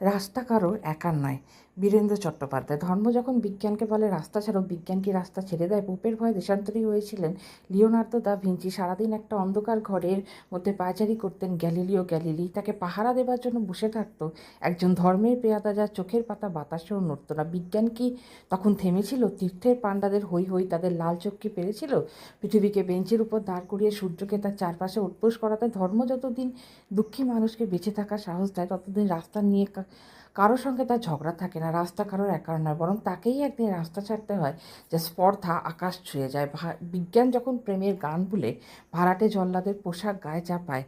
রাস্তা কারোর একার নয়। বীরেন্দ্র চট্টোপাধ্যায়। ধর্ম যখন বিজ্ঞানকে বলে, রাস্তা ছাড়ো, বিজ্ঞান কি রাস্তা ছেড়ে দেয়? পোপের ভয়ে দেশান্তরী হয়েছিলেন লিওনার্দো দা ভিঞ্চি। সারাদিন একটা অন্ধকার ঘরের মধ্যে পায়চারি করতেন গ্যালিলিও গ্যালিলি। তাকে পাহারা দেবার জন্য বসে থাকত একজন ধর্মের পেয়াদা যা চোখের পাতা বাতাসেও নড়ত না। বিজ্ঞান কি তখন থেমেছিল? তীর্থের পাণ্ডাদের হই হই তাদের লাল চোখ কি পেরেছিল? পৃথিবীকে বেঞ্চের উপর দাঁড় করিয়ে সূর্যকে তার চারপাশে উৎপোষ করাতে ধর্ম যতদিন দুঃখী মানুষকে বেঁচে থাকার সাহস দেয়, ততদিন রাস্তা নিয়ে কারোর সঙ্গে তার ঝগড়া থাকে না, রাস্তা কারোর একার নয়, বরং তাকেই একদিন রাস্তা ছাড়তে হয় যে স্পর্ধা আকাশ ছুঁয়ে যায়। বিজ্ঞান যখন প্রেমের গান বলে, ভাড়াটে জল্লাদের পোশাক গায়ে চাপায়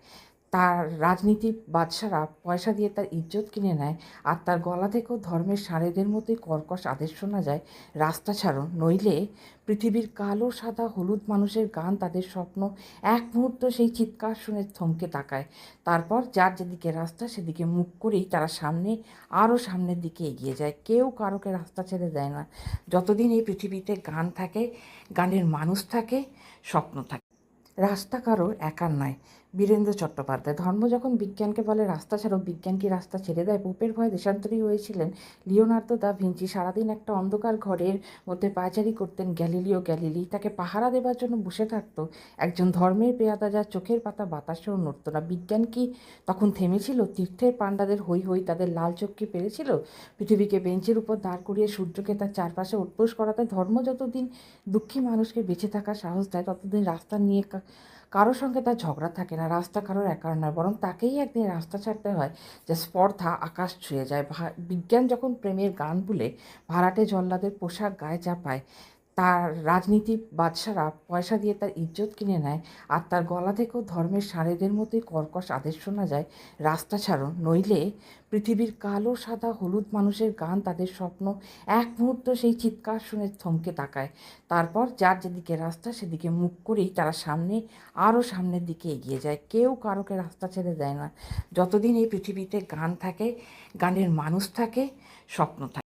তার রাজনীতি বাদশারা পয়সা দিয়ে তার ইজ্জত কিনে নেয় আর তার গলা থেকেও ধর্মের সারেদের মতোই কর্কশ আদেশ শোনা যায়। রাস্তা ছাড়ো, নইলে পৃথিবীর কালো, সাদা, হলুদ মানুষের গান তাদের স্বপ্ন এক মুহূর্ত সেই চিৎকার শুনে থমকে তাকায়। তারপর যার যেদিকে রাস্তা, সেদিকে মুখ করেই তারা সামনে, আরও সামনের দিকে এগিয়ে যায়। কেউ কারোকে রাস্তা ছেড়ে দেয় না। যতদিন এই পৃথিবীতে গান থাকে, গানের মানুষ থাকে, স্বপ্ন থাকে। রাস্তা কারও একার নয়। বীরেন্দ্র চট্টোপাধ্যায়। ধর্ম যখন বিজ্ঞানকে বলে, রাস্তা ছাড়ো, বিজ্ঞান কি রাস্তা ছেড়ে দেয়? পোপের ভয়ে দেশান্তরী হয়েছিলেন লিওনার্দো দা ভিঞ্চি। সারাদিন একটা অন্ধকার ঘরের মধ্যে পায়চারি করতেন গ্যালিলিও গ্যালিলি। তাকে পাহারা দেবার জন্য বসে থাকতো একজন ধর্মের পেয়াদা যার চোখের পাতা বাতাসেও নড়ত না। বিজ্ঞান কি তখন থেমেছিল? তীর্থের পাণ্ডাদের হই হই তাদের লাল চোখ কি পেরেছিল? পৃথিবীকে বেঞ্চের উপর দাঁড় করিয়ে সূর্যকে তার চারপাশে উৎপোষ করাতে ধর্ম যতদিন দুঃখী মানুষকে বেঁচে থাকার সাহস দেয়, ততদিন রাস্তা নিয়ে কারোর সঙ্গে তার ঝগড়া থাকে না, রাস্তা কারোর একার নয়, বরং তাকেই একদিন রাস্তা ছাড়তে হয় যে স্পর্ধা আকাশ ছুঁয়ে যায়। বিজ্ঞান যখন প্রেমের গান বলে, ভাড়াটে জল্লাদের পোশাক গায়ে চাপায় তার রাজনীতি বাদশারা পয়সা দিয়ে তার ইজ্জত কিনে নেয় আর তার গলা থেকেও ধর্মের সারেদের মতোই কর্কশ আদেশ শোনা যায়। রাস্তা ছাড়ো, নইলে পৃথিবীর কালো, সাদা, হলুদ মানুষের গান তাদের স্বপ্ন এক মুহূর্ত সেই চিৎকার শুনে থমকে তাকায়। তারপর যার যেদিকে রাস্তা, সেদিকে মুখ করেই তারা সামনে, আরও সামনের দিকে এগিয়ে যায়। কেউ কারোকে রাস্তা ছেড়ে দেয় না। যতদিন এই পৃথিবীতে গান থাকে, গানের মানুষ থাকে, স্বপ্ন থাকে।